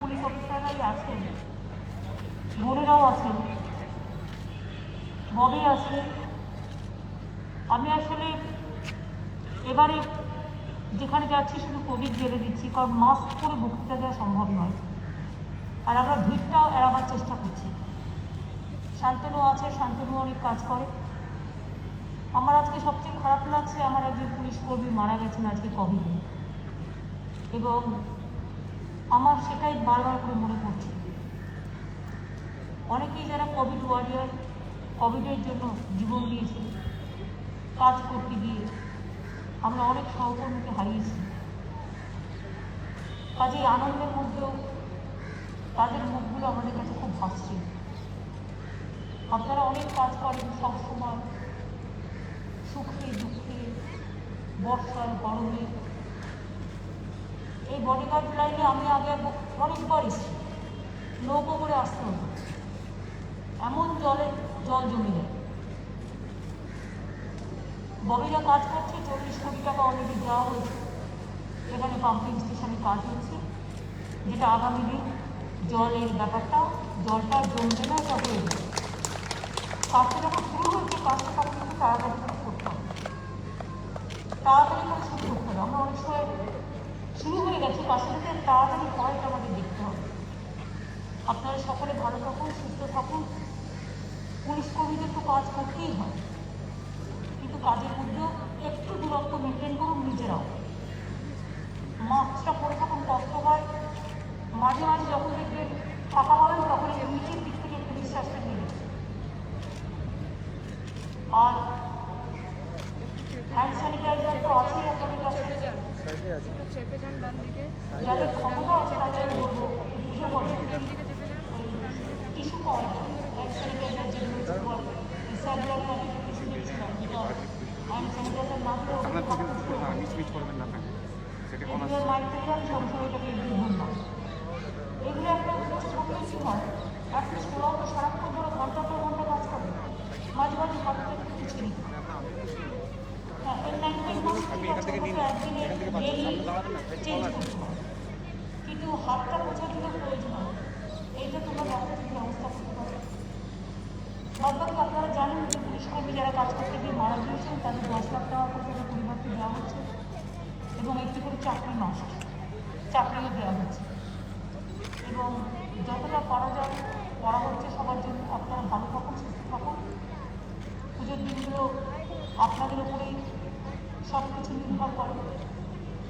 Police অফিসাররাই আছেন বোনেরাও আছেন ববি আছে আমি আসলে এবারে যেখানে যাচ্ছি শুধু কোভিড জেলে দিচ্ছি, কারণ মাস্ক পরে বক্তৃতা দেওয়া সম্ভব নয়। আর আমরা ভিড়টাও এড়াবার চেষ্টা করছি। শান্তনু আছে, শান্তনু অনেক কাজ করে। আমার আজকে সবচেয়ে খারাপ লাগছে, আমার একজন পুলিশ কর্মী মারা গেছেন আজকে কোভিডে এবং আমার সেটাই বারবার করে মনে পড়ছে। অনেকেই যারা কোভিড ওয়ারিয়ার কোভিডের জন্য জীবন দিয়েছে, কাজ করতে গিয়ে আমরা অনেক সহকর্মীকে হারিয়েছি। কাজেই আনন্দের মধ্যেও তাদের মুখগুলো আমাদের কাছে খুব ভাসছে। আপনারা অনেক কাজ করেন সবসময়, সুখে, দুঃখে, বর্ষায়, গরমে। এই বডিগার্ড লাইনে আমি আগে অনেকবার এসেছি। নৌকো করে আসতে এমন জলে জল জমে যায়। ববিরা কাজ করছে, চল্লিশ কোটি টাকা অলরেডি দেওয়া হয়েছে। এখানে পাম্পিং স্টেশনে কাজ হচ্ছে। যেটা আগামী দিন জলের ব্যাপারটা জলটা জমবে না এটা হয়ে যাবে। কাজটা যখন শুরু হয়েছে কাজটা তখন কিন্তু তাড়াতাড়ি করে করতে হবে। তাড়াতাড়ি করে শুরু করতে হবে। আমরা অনেক সময় কাজটা যাতে তাড়াতাড়ি এটা আমাদের দেখতে হবে। আপনারা সকলে ভালো থাকুন, সুস্থ থাকুন। পুলিশ কর্মীদের তো কাজ করতেই হয়। কিন্তু কাজের মধ্যেও একটু দূরত্ব মেনটেন করুন নিজেরাও। মাস্কটা পরে থাকুন, কষ্ট হয়। মাঝে মাঝে যখন দেখবেন ফাঁকা হবেন, তখন নিচের দিক থেকে একটু নিঃশ্বাসটা নিয়ে আর হ্যান্ড স্যানিটাইজার তো আছেই, আপনাদের চেপে যান ডান দিকে ডান দিকে চেপে যান কিছু আপনার তো কিন্তু করবেন মিস মিস করবেন না আপনাকে সেটা কোনো এগুলো একটা ছোট কিছু নয় অ্যাটলিস্ট সারাক্ষণ ধরে ঘণ্টা ঘণ্টা কাজ করে মাঝে মাঝে হাতটা একটু কিন্তু হাতটা পোছার জন্য প্রয়োজন এইটা তোমরা ডক্টরের ব্যবস্থা করতে পারো বাদবাকি আপনারা জানেন যে পুলিশ কর্মী যারা কাজ করতে গিয়ে মারা গিয়েছেন তাদের দশ লাখ টাকা পর্যন্ত পরিবর্তে দেওয়া হচ্ছে এবং একটি করে চাকরি নষ্ট চাকরিও দেওয়া হচ্ছে এবং যতটা করা যায় করা হচ্ছে সবার জন্য আপনারা ভালো থাকুন সুস্থ থাকুন পুজোর দিনগুলো আপনাদের উপরেই সব কিছু নির্ভর করে।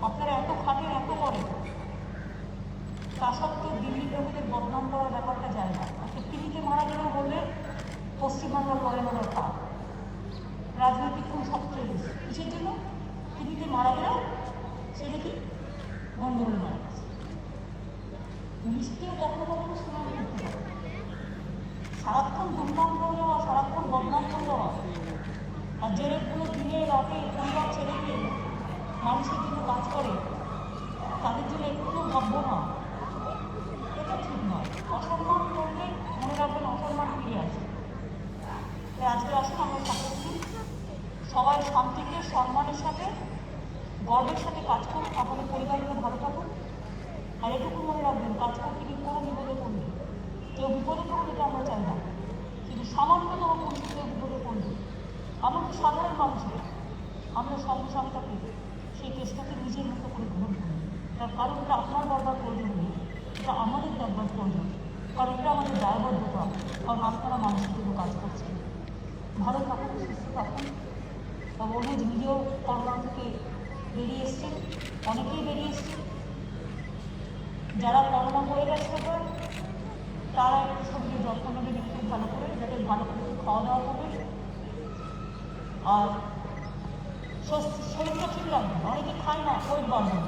আপনারা এত খাটেন এত করেন তা সত্ত্বেও দিল্লি লোকেদের বদনাম করার ব্যাপারটা যায় না। আজকে টিভিতে মারা গেলেও বললে পশ্চিমবাংলার লড়াই লড়াই পা রাজনৈতিক কোন বেশি কিসের জন্য? টিভিতে মারা গেলেও সেটা কি গন্ডগোল মারা গেছে। পুলিশকেও কখনো কখনো হবে সারাক্ষণ দুর্নাম করে যাওয়া সারাক্ষণ বদনাম করে যাওয়া আর যেগুলো রাতে পরিবার ছেড়ে দিয়ে মানুষের জন্য কাজ করে। তাদের জন্য একটু ভাবব না এটা ঠিক নয়। অসম্মান করলে মনে রাখবেন অসম্মান ফিরে আসে। আজকে আসুন, আমরা নিই সবাই শান্তিতে সম্মানের সাথে, গর্বের সাথে কাজ করুন। আপনাদের পরিবারগুলো ভালো থাকুন। আর এটুকু মনে রাখবেন কাজ করতে গিয়ে কোনো বিপদে পড়বে কেউ বিপদে পড়বে এটা আমরা চাই না কিন্তু সামান্যতম পুলিশ কেউ বিপদে পড়বে এমনকি সাধারণ মানুষের আমরা সঙ্গে সঙ্গে তাকে সেই কেসটাকে নিজের মতো করে গ্রহণ করি তার কারণটা আপনার বারবার প্রয়োজন নেই। এটা আমাদের দেখবার প্রয়োজন। কারণ এটা আমাদের দায়বদ্ধতা। কারণ আপনারা মানুষের জন্য কাজ করছেন। ভালো থাকুন, সুস্থ থাকুন। অনুজ নিজেও করোনা থেকে বেরিয়ে এসছেন অনেকেই বেরিয়ে এসছেন যারা করোনা হয়ে গেছে তারা একটু শরীরে যত্ন নেবেন, একটু ভালো করে, যাতে ভালো করে খাওয়া দাওয়া করবেন। আর শরীরটা ঠিক লাগবে অনেকে খায় না শরীর বাড়বে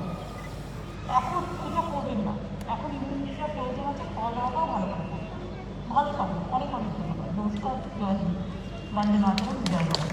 এখন এটা করবেন না। এখন ইমিউনিটিটা প্রয়োজন আছে খাওয়া দাওয়াটাও ভালো করবেন ভালো থাকবেন অনেক অনেক ধন্যবাদ নমস্কার, জয় হিন্দ। বন্দে মাতরম, জয়